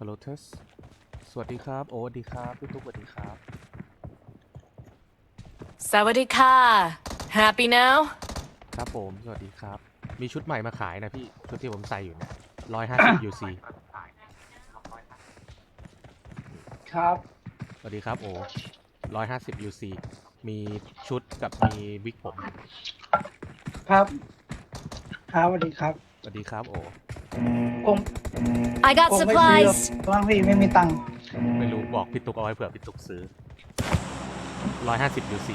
ฮัลโหลเทสสวัสดีครับ โอ้สวัสดีครับพี่ตุ๊กสวัสดีครับ Sawadika. Happy now? ครับผม สวัสดีครับ มีชุดใหม่มาขายนะพี่ ชุดที่ผมใส่อยู่เนี่ยร้อยห้าสิบ UC ครับ สวัสดีครับ โอ้ร้อยห้าสิบ UC มีชุดกับมีวิกผม ครับ ครับสวัสดีครับ สวัสดีครับ โอ้ ผม I got ผมไม่ซื้อหรอก supplies. ว่างพี่ไม่มีตังค์ไม่รู้บอกพี่ตุ๊กเอาไว้เผื่อพี่ตุ๊กซื้อร้อยห้าสิบ UC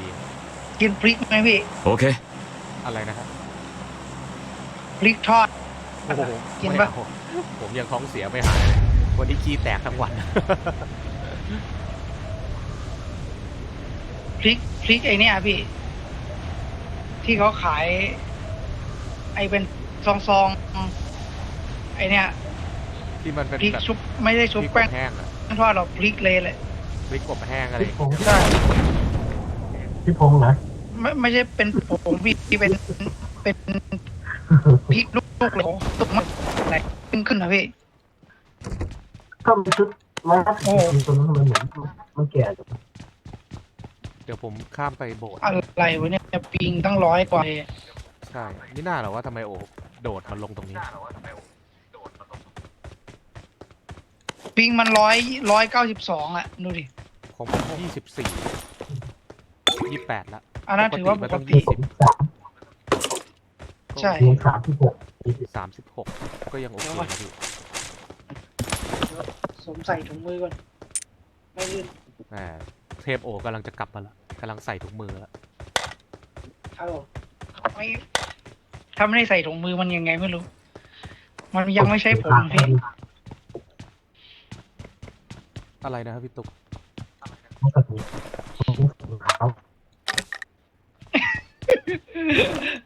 กินพริกไหมพี่ OK，อะไรนะครับพริกทอด โอ้โหกินไม่ปะเอาผมยังท้องเสียไม่หายเลยวันนี้ขี้แตกทั้งวัน พริกพริกไอเนี้ยพี่ ที่เขาขาย ไอเป็นซองซองๆไอ เนี้ยที่มันเป็นพริกแบบชุบไม่ได้พชุบริกกแป้บงแห้งอะทอดหรอกพริกเลยแหละพริกกบแห้งอะไรอย่างผมเงี้ยใช่พี่พงษ์นะ ไม่ไม่ใช่เป็นผงพี่ที่เป็นเป็นพริกลูกๆเลยตุกมันไหนขึ้นขึ้นนะพี่ก็มีชุดร้อยห้าสิบโอ้จริงๆตัวนั้นทำไมเหมือนมันแก่จังเดี๋ยวผมข้ามไปโบสถ์อะไรวะเนี่ยปิงตั้งร้อยกว่าเลยใช่นี่น่าเหรอว่าทำไมโอ้โดดมันลงตรงนี้ ปิงมันร้อยร้อยเก้าสิบสองอะดูดิของผมยี่สิบสี่ยี่แปดละอันนั้นถือว่าปกต้องติยี่สิบสามใช่ เพียงสามที่หกยี่สิบสามสิบหกก็ยังโอเคนะพี่สวมใส่ถุงมือก่อน ไม่ลื่นแหมเทพโอกำลังจะกลับมาแล้วกำลังใส่ถุงมือแล้วครับผมไม่ถ้าไม่ได้ใส่ถุงมือมันยังไงไม่รู้ มันยังไม่ใช่ผมพี่ อะไรนะครับพี่ตุ๊กไม่กระตุ้นขาว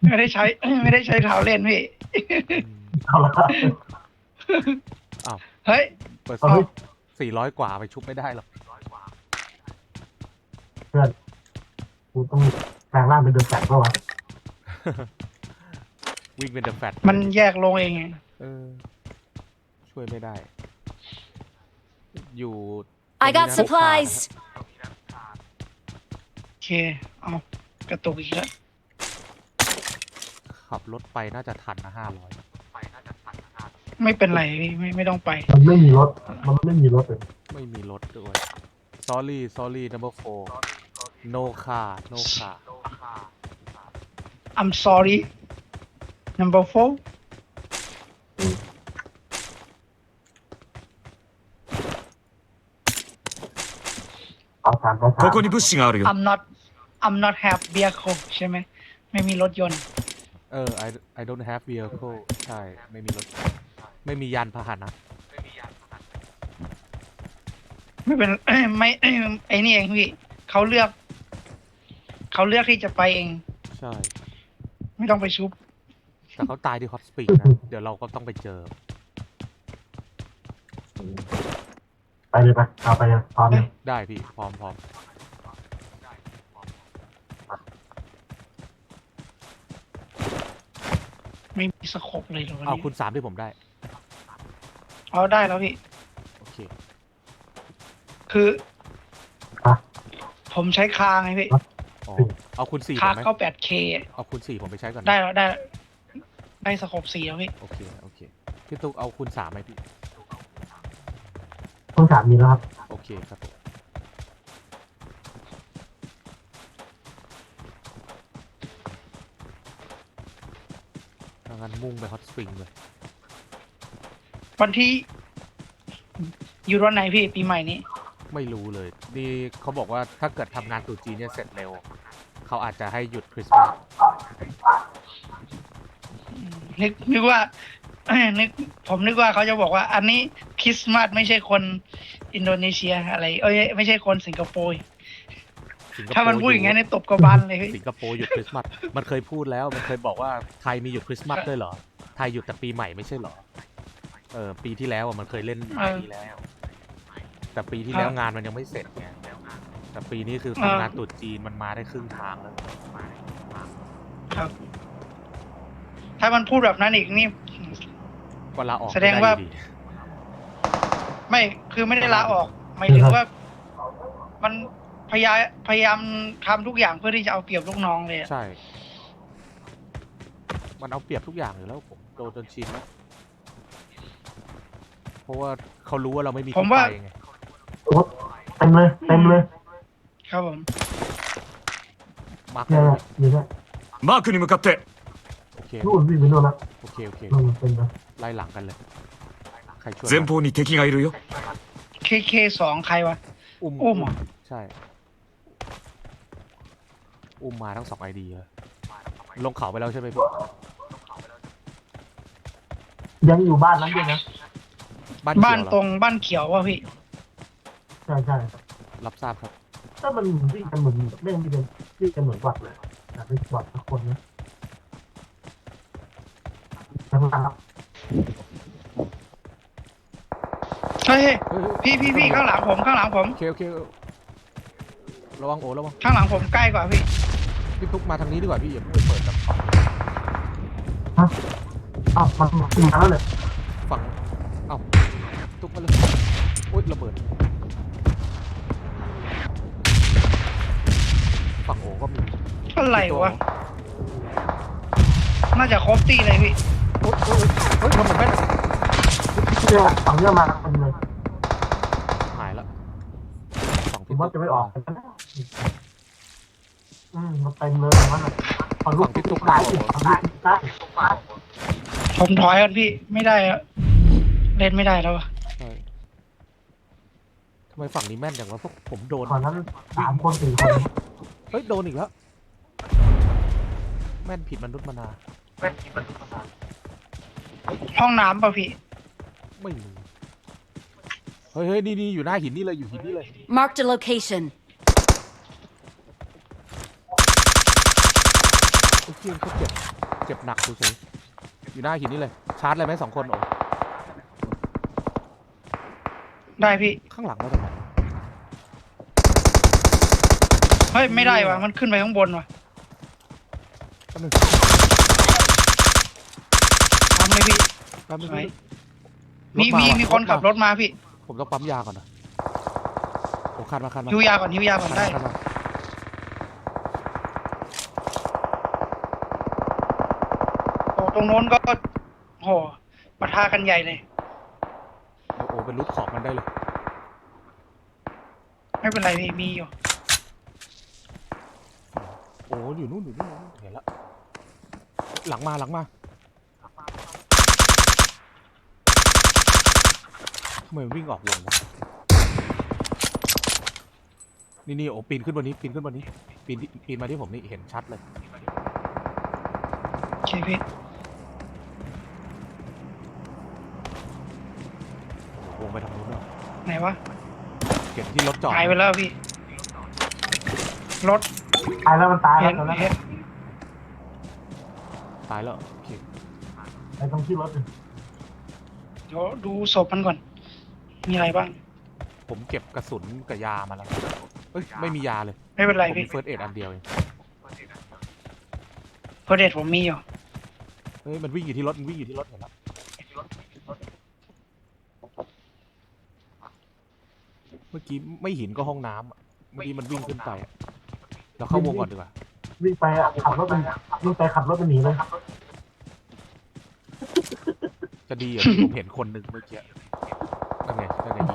ไม่ได้ใช้ ไม่ได้ใช้เท้าเล่นพี่อืมเอาละครับอ้าวเฮ้ย เปิดเอาเฮ้ยสี่ร้อยกว่าไปชุบไม่ได้หรอกเพื่อนกูต้องแปลงร่างเป็นเดือนแปดเปล่าวะวิ่งเป็นเดอะแฟตมันแยกลงเองไงเออช่วยไม่ได้ อยู่ I ตรง got นี้นะ supplies. โอเค เอากระตุกอีกแล้วขับรถไปน่าจะทันนะห้าร้อยไม่เป็นไรพี่ไม่ไม่ต้องไป มันไม่มีรถ มันไม่มีรถเลยไม่มีรถด้วย sorry sorry number four no car no car I'm sorry number four าสามเอาสาม ここに物資があるよ。 I'm not I'm not have vehicle ใช่ไหม ไม่มีรถยนต์ เออ I I don't have vehicle ใช่ ไม่มีรถ ไม่มียานพาหนะ ไม่เป็น ไม่ ไอ้นี่เองพี่เขาเลือก เขาเลือกที่จะไปเอง ใช่ ไม่ต้องไปชุบ แต่เขาตายที่ฮอตสปริงนะ เดี๋ยวเราก็ต้องไปเจอ ไปเลยไปเอาไปเลยพร้อมเลยได้พี่พร้อมพร้อมไม่มีสโคปเลยเหรอวันเอานี้คุณสามที่ผมได้ เอาได้แล้วพี่ โอเค คือ อะ ผมใช้คาไงพี่อ๋อ เอาคุณสี่ผคามไหมเข้า 8K เอาคุณสี่ผมไปใช้ก่อนนะได้แล้วได้ได้สโคปสี่แล้วพี่ โอเค โอเค พี่ตุ๊กเอาคุณสามไหมพี่ต้องสามมีแล้วครับ โอเคครับผมถ้างั้นมุ่งไปฮอตสปริงเลยวันที่ อยู่วันไหนพี่ปีใหม่นี้ ไม่รู้เลยนี่เขาบอกว่าถ้าเกิดทำงานตรุษจีนเนี่ยเสร็จเร็ว เขาอาจจะให้หยุดคริสต์มาสนึกนึกว่า นึกผมนึกว่าเขาจะบอกว่า อันนี้คริสต์มาสไม่ใช่คน อินโดนีเซียอะไร เอ้ยไม่ใช่คนสิงคโปร์สิงคโปร์ถ้ามันพูดอย่างนั้นเนี่ยตบกระบาลเลยพี่สิงคโปร์หยุดคริสต์มาสมันเคยพูดแล้วมันเคยบอกว่าไทยมีหยุดคริสต์มาสด้วยเหรอไทยหยุดแต่ปีใหม่ไม่ใช่เหรอเออปีที่แล้วอะมันเคยเล่นปีที่แล้ว แต่ปีที่แล้วงานมันยังไม่เสร็จไงแต่ปีนี้คือทำงานตรุษจีนมันมาได้ครึ่งทางแล้วครับ ถ้ามันพูดแบบนั้นอีกนี่ก็ลาออกแสดงว่า ไม่ไอยู่ ไม่ ไม่คือไม่ได้ลาออกหมายถึงว่า มันพยายามพยายามทำทุกอย่างเพื่อที่จะเอาเปรียบลูกน้องเลยอะ ใช่ มันเอาเปรียบทุกอย่างอยู่แล้วผมโดนจนชินแล้ว เพราะว่าเขารู้ว่าเราไม่มีที่ไปไง โอ้เต็มเลยเต็มเลย ครับผม มาร์ค เนี่ยอยู่เนี่ย マークに向かって โอเค นู่นวิ่งไปนู่นแล้ว โอเค โอเค นู่นเต็มเลย ไล่หลังกันเลย ใครช่วย 前方に敵がいるよ เคเคสองใครวะ อุ้ม อุ้มเหรอ ใช่ อุ้มมาทั้งสองไอดีเลย ลงเขาไปแล้วใช่ไหมพี่ ยังอยู่บ้านนั้นด้วยนะ บ้าน บ้าน เขียวเหรอ ตรงบ้านเขียววะพี่ ใช่ใช่ รับทราบครับ ถ้ามันวิ่งกันเหมือนเล่นวิ่งกันวิ่งกันเหมือนบอดเลยแต่เป็นบอดทุกคนนะทั้งนั้นครับ เฮ้ยเฮ้ยเฮ้ยพี่พี่พี่ข้างหลังผมข้างหลังผม โอเคโอเคระวังโอระวังข้างหลังผมใกล้กว่าพี่ พี่ปุ๊กมาทางนี้ดีกว่าพี่อย่าเพิ่งไปเปิดกับอ้าวมันขึ้นมาแล้วเลยฝั่งเอ้าตุ๊กมาเลยโอ๊ยระเบิดฝั่งโอก็มีอะไรวะ น่าจะครบตีเลยพี่ โอ๊ยโอ๊ยโอ๊ยทำเหมือนแม่นเนี่ยฝั่งเนี้ยมาเต็มเลย หายละ ฝั่งผพี่มว่าตุ๊กจะไม่ออกกันนะอืมมันเต็มเลยมันอะฝั่งลูกตุ๊กได้ฝั่งลูกตุ๊กได้ผมถอยกันพี่ไม่ได้อะเล่นไม่ได้แล้วอะใช่ทำไมฝั่งนี้แม่นอย่างวะพวกผมโดนก่อนนั้นสามคนสี่คนเฮ้ย โดนอีกแล้ว แม่นผิดมนุษย์มนา ห้องน้ำป่ะพี่ ไม่มี เฮ้ยเฮ้ยนี่นี่อยู่หน้าหินนี่เลยอยู่หินนี่เลย Marked a location. โอ้ยเพียงเขาเจ็บเจ็บหนักดูสิอยู่หน้าหินนี่เลยชาร์จเลยไหมสองคนโอ้ได้พี่ ข้างหลังเราทำไมเฮ้ย ไม่ได้ว่ะมันขึ้นไปข้างบนว่ะแป๊บนึงทำเลยพี่ แป๊บนึงไหนรมีถามีว่ะมีคนขับรถมาพี่ ผมต้องปั๊มยาก่อนนะโอ้คันมาคันมาฮิวยาก่อนฮิวยาก่อนคันได้ มาคันมาโอ้ตรงโน้นก็โหปะทะกันใหญ่เลย โอ้โหเป็นรูทขอบมันได้เลย ไม่เป็นไรพี่มีอยู่ โอ้อยู่นู่นอยู่นู่นเห็นแล้วหลังมาหลังมา ทำไมมันวิ่งออกวงวะนี่นี่โอ้ปีนขึ้นบนนี้ปีนขึ้นบนนี้ปีนที่ปีนมาที่ผมนี่เห็นชัดเลยโอเคพี่โอ้โหวงไปทางนู้นเลยไหนวะเก็บที่รถจอดหายไปแล้วพี่รถตายแล้วมันตายเห็แล้วนตอนนั้นเห็นตายแล้วโอเคไปตรงที่รถเลยเดี๋ยวดูศพมันก่อน มีอะไรบ้าง ผมเก็บกระสุนกับยามาแล้วเอ้ยไม่มียาเลยไม่เป็นไรผมพี่มีเฟิร์สเอ็ดอันเดียวเองเพอเดทผมมีอยู่เฮ้ยมันวิ่งอยู่ที่รถมันวิ่งอยู่ที่รถเห็นแล้วเมื่อกี้ไม่หินก็ห้องน้ำอะเมื่อกี้มันวิ่งขึ้นไปอะเราเข้าวงก่อนดีกว่าวิ่งไปอะขับรถมันวิ่งไปขับรถมันหนีเลยจะดีเหรอที่ผมเห็นคนหนึ่งเมื่อกี้นั่น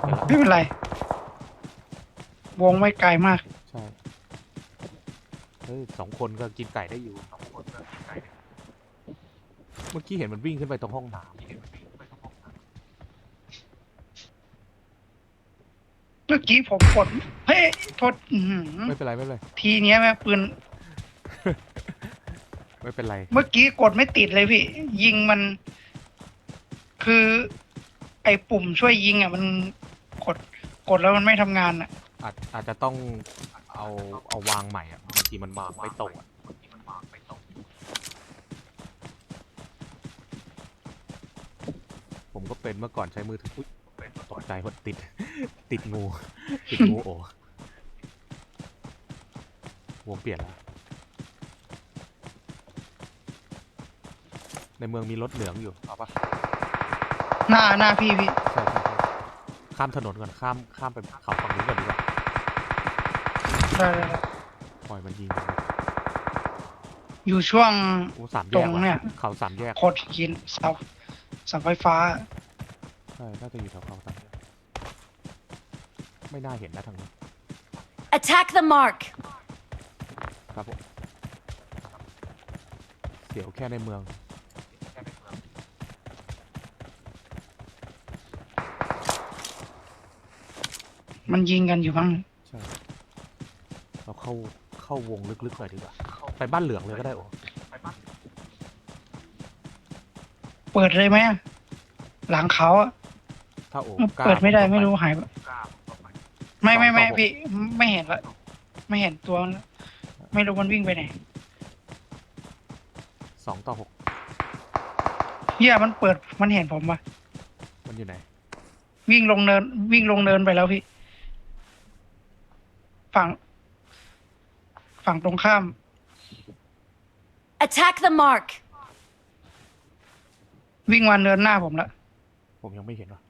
ไงนั่นไงยิงกันแล้วไม่เป็นไร วงไม่ไกลมาก ใช่ เฮ้ยสองคนก็กินไก่ได้อยู่เมื่อกี้เห็นมันวิ่งขึ้นไปตรงห้องน้เมื่อกี้ผมกด เฮ้ยโทษอื้อหือำไม่เป็นไรไม่เป็นไรทีเนี้ยแม่ปืน ไม่เป็นไร เมื่อกี้กดไม่ติดเลยพี่ ยิงมัน คือ ไอ้ปุ่มช่วยยิงอะ มัน กด กดแล้วมันไม่ทำงานอะ อาจอาจจะต้องเอาเอาวางใหม่อะบางทีมันวางไม่ตรงอะผมก็เป็นเมื่อก่อนใช้มือถืออุ๊ยตกใจว่าติด ติดงู ติดงูโอวงเปลี่ยนแล้วในเมืองมีรถเหลืองอยู่เอาปะหน้าหน้าพี่พี่ ใช่ใช่ใช่ ข้ามถนนก่อนข้ามข้ามไปเขาฝั่งนู้นก่อนดีกว่าได้ได้ได้ปล่อยมันยิงอยู่ช่วงโอ้สามแยตรกงว่ะเนี่ยเขาสามแยกโคดหินเสาเสาไฟฟ้า ใช่น่าจะอยู่แถวเขาสามแยกไม่น่าเห็นนะทางนี้ Attack the mark. ครับผมเสียวแค่ในเมือง มันยิงกันอยู่บ้างใช่เราเข้าเข้าวงลึกๆหน่อยดีกว่าไปบ้านเหลืองเลยก็ได้โอ้เปิดเลยไหมอะหลังเขาอะถ้าโอ้กล้าเปิดไม่ได้ผก็ปไม่รู้หายไปไม่ไม่ไม่สองต่อหกพี่ไม่เห็นละไม่เห็นตัวมันละไม่รู้มันวิ่งไปไหนสองต่อหกเฮียมันเปิดมันเห็นผมปะมันอยู่ไหน วิ่งลงเนินวิ่งลงเนินไปแล้วพี่ ฝั่ง ฝั่งตรงข้าม Attack the mark. วิ่งมาเนินหน้าผมละผมยังไม่เห็นว่ะ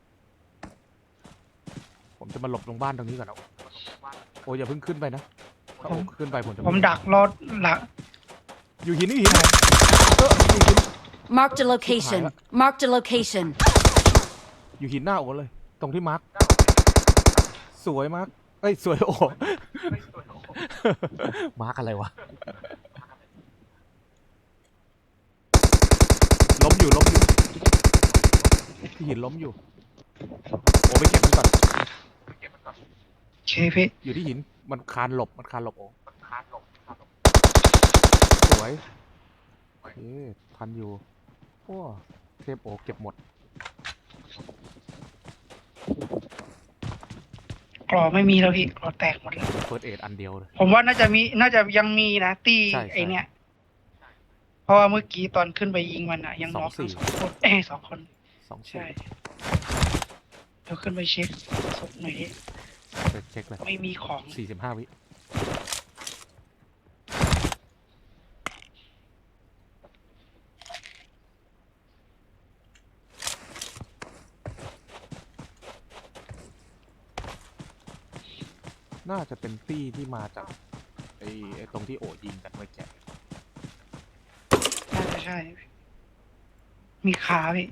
ผมจะมาหลบตรงบ้านตรงนี้ก่อนนะโอ้อย่าเพิ่งขึ้นไปนะถ้าโอ้ขึ้นไปผมจะไผมดักรถหลังอยู่หินนี่หินเอออยู่หิน Marked a location. Marked a location. อยู่หินหน้าโอ้เลย ตรงที่มาร์คสวยมาร์คเอ้ยสวยโอ้ มาร์คอะไรวะ ล้มอยู่ล้มอยู่ที่หินล้มอยู่ โอ้ไปเก็บมันก่อนโอเคพี่อยู่ที่หิน มันคานหลบ มันคานหลบโอ้สวยโอเคทันอยู่โอ้เทพโอเก็บหมด กรอไม่มีแล้วพี่กรอแตกหมดแล้วเฟิร์สเอดอันเดียวเลย ผมว่าน่าจะมีน่าจะยังมีนะ ตีใช่ใช่ ไอเนี้ยเพราะว่าเมื่อกี้ตอนขึ้นไปยิงมันอะยังสองน็อกทั้งสี่สองคนเอ้ยสองคน สองใช่สี่เดี๋ยวขึ้นไปเช็คศพหน่อยดิไปเช็คเลยไม่มีของ สี่สิบห้าวิ น่าจะเป็นตี้ที่มาจากไอ้ไอ้ตรงที่โอยิงกันเมื่อกี้น่าจะใช่ มีขาพี่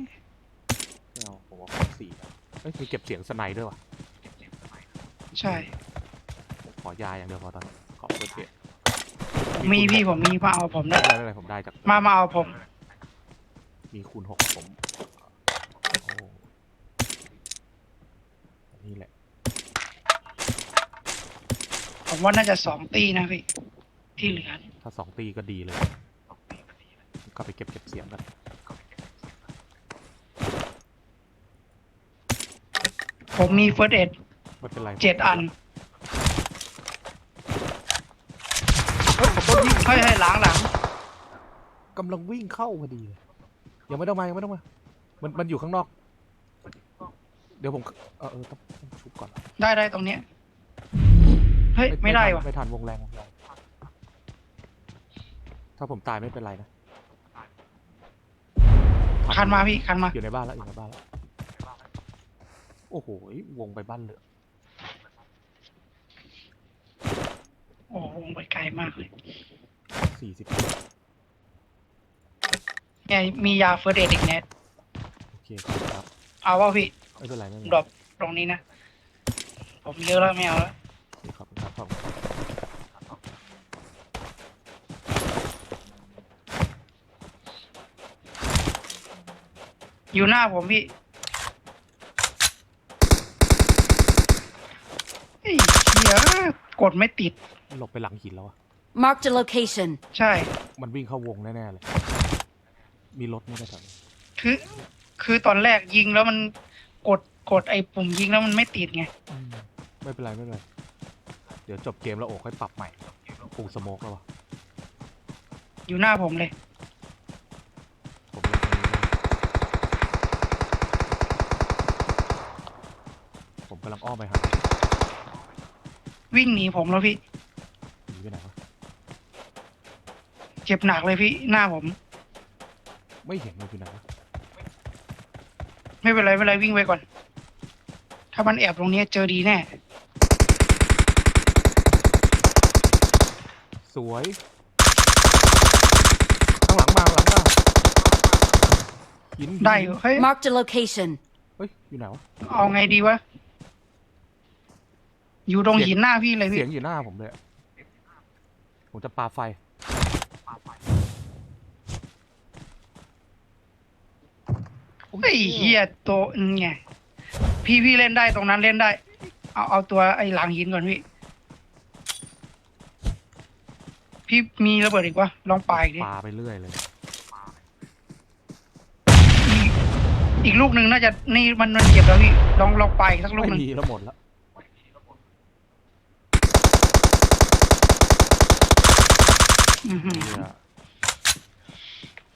ไม่เอาผมว่าสี่นะเอ้ยมีเก็บเสียงสไนด์ด้วยวะใช่ ผมขอยาอย่างเดียวพอตอนนี้ขอเฟิร์สเอดมีพี่ผมมีมาเอาผมไม่ได้เป็นไรไม่เป็นไรผมได้จากมามาเอาผม มีคูณหกผมโอ้นี่แหละ ผมว่าน่าจะสองตีนะพี่ ที่เหลือถ้าสองตีก็ดีเลย ก็ไปเก็บเก็บเสียงกันผมมีเฟิร์สเอ็ดไม่เป็นไรเจ็ดอันเฮ้ยผมโดนยิงเฮ้ยเฮ้ยหลังหลังกำลังวิ่งเข้าพอดีเลยยังไม่ต้องมายังไม่ต้องมามันมันอยู่ข้างนอก เดี๋ยวผมเออเออต้องต้องชุบก่อน ได้ได้ตรงเนี้ยเฮ้ยไม่ได้ทันว่ะไม่ทันวงแรงวงแรงถ้าผมตายไม่เป็นไรนะคันมาพี่คันมาอยู่ในบ้านแล้วอยู่ในบ้านแล้วโอ้โหวงไปบ้านเหลืองโอ้โหวงไปไกลมากเลยสี่สิบเนี่ยมียาเฟิร์สเอ็ดอีกเน็ตโอเคครับเอาว่าพี่ไม่เป็นไรไม่เป็นดไรรอปตรงนี้นะ ผมเยอะแล้วไม่เอาแล้ว โอเคขอบคุณครับขอบคุณครับ อยู่หน้าผมพี่ไอ้เหี้ยกดไม่ติด หลบไปหลังหินแล้วอะ Marked a location. ใช่ มันวิ่งเข้าวงแน่ๆเลย มีรถไม่ได้แถวนี้คือ คือตอนแรกยิงแล้วมันกดกดไอ้ปุ่มยิงแล้วมันไม่ติดไงอืมไม่เป็นไรไม่เป็นไร เดี๋ยวจบเกมแล้วโอ้ค่อยปรับใหม่ปูสโมกแล้ววะอยู่หน้าผมเลย ผมเล่นตรงนี้เลยผม กำลังอ้อมไปหาวิ่งหนีผมแล้วพี่ หนีไปไหนวะเจ็บหนักเลยพี่หน้าผม ไม่เห็นมันอยู่ไหนวะไม่เป็นไรไม่เป็นไรวิ่งไปก่อน ถ้าามันแอบตรงเนี้ยเจอดีแน่ สวยข้างหลังมาข้างหลังมาหินหินได้อยู่เฮ้ย Marked a location. เฮ้ยอยู่ไหนวะเอาไงดีวะ อยู่ตรงหินหน้าพี่เลยพี่ เสียงอยู่หน้าผมเลยอะผมจะปาไฟเฮ้ยเฮียตัวไงพี่พี่เล่นได้ตรงนั้นเล่นได้ เอาเอาตัวไอ้หลังหินก่อนพี่ พี่มีระเบิดอีกวะลองปาอีกดิปาไปเรื่อยเลย อีกอีกลูกหนึ่งน่าจะนี่มันมันเก็บแล้วพี่ลองลองปาอีกสักลูกไม่หนึ่งมีแล้วหมดแล้ว อื้อหือ เนี่ย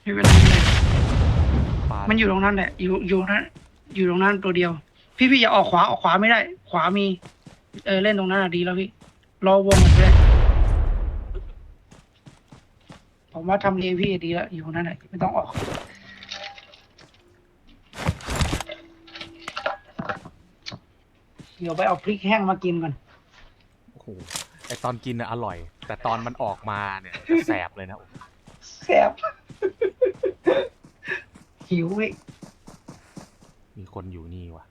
ไม่เป็นไรไม่เป็นไรปามันอยู่ตรงนั้นแหละ อยู่อยู่นั้น อยู่ตรงนั้นตัวเดียว พี่พี่อย่าออกขวาออกขวาไม่ได้ ขวามี เออเล่นตรงนั้นอะดีแล้วพี่ รอวงไปเลยผมว่าทำเลพี่ดีแล้วอยู่ตรงนั้นแหละไม่ต้องออก เดี๋ยวไปเอาพริกแห้งมากินก่อน โอ้โหไอตอนกินน่ะอร่อย แต่ตอนมันออกมาเนี่ยจะแสบเลยนะแซ่บหิวอีกมีคนอยู่นี่ว่ะ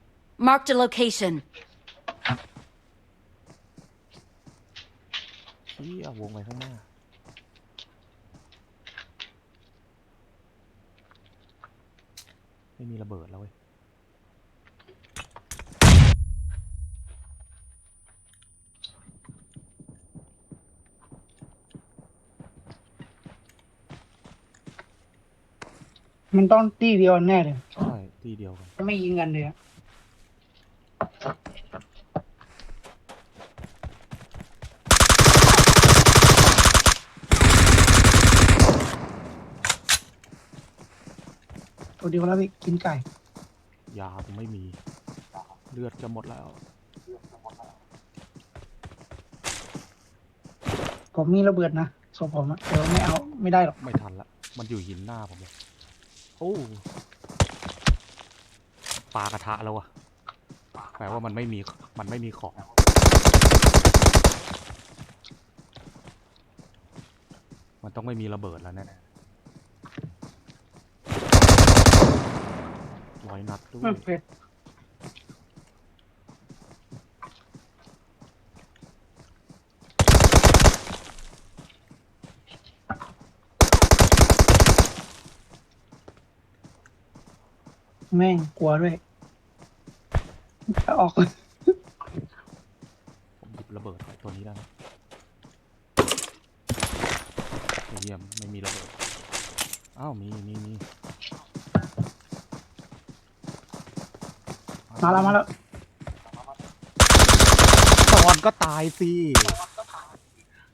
Marked a location. เชี่ยวงไปข้างหน้า ไม่มีระเบิดแล้วเว้ย มันต้องตีเดียวแน่เลยใช่ที่เดียวกันไม่ยิงกันเลยอะตัวเดียวแล้วพี่กินไก่ ยาผมไม่มี เลือดจะหมดแล้ว ผมมีระเบิดนะศพผมอะแต่ว่าไม่เอาไม่ได้หรอก ไม่ทันละ มันอยู่หินหน้าผมเลย โอ้ปลากระทะแล้วอะแปลว่ามันไม่มีมันไม่มีของมันต้องไม่มีระเบิดแล้วแน่ๆร้อยนัดด้วย มันเผ็ด แม่งกลัวด้วยถ้าออกผมหยิบระเบิดไอ้ตัวนี้ได้ไหมเยี่ยมไม่มีระเบิด อ้าว มีมีมีมาแล้วมาแล้วตอนก็ตายสิ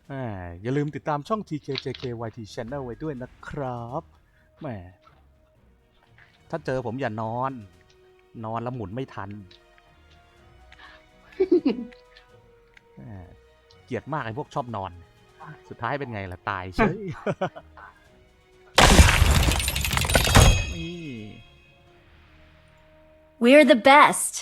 แหมอย่าลืมติดตามช่อง TKJKYT Channel ไว้ด้วยนะครับแหม ถ้าเจอผมอย่านอน นอนแล้วหมุนไม่ทันแหมเกลียดมากไอ้พวกชอบนอน สุดท้ายเป็นไงล่ะ ตายเฉย นี่ We're the best.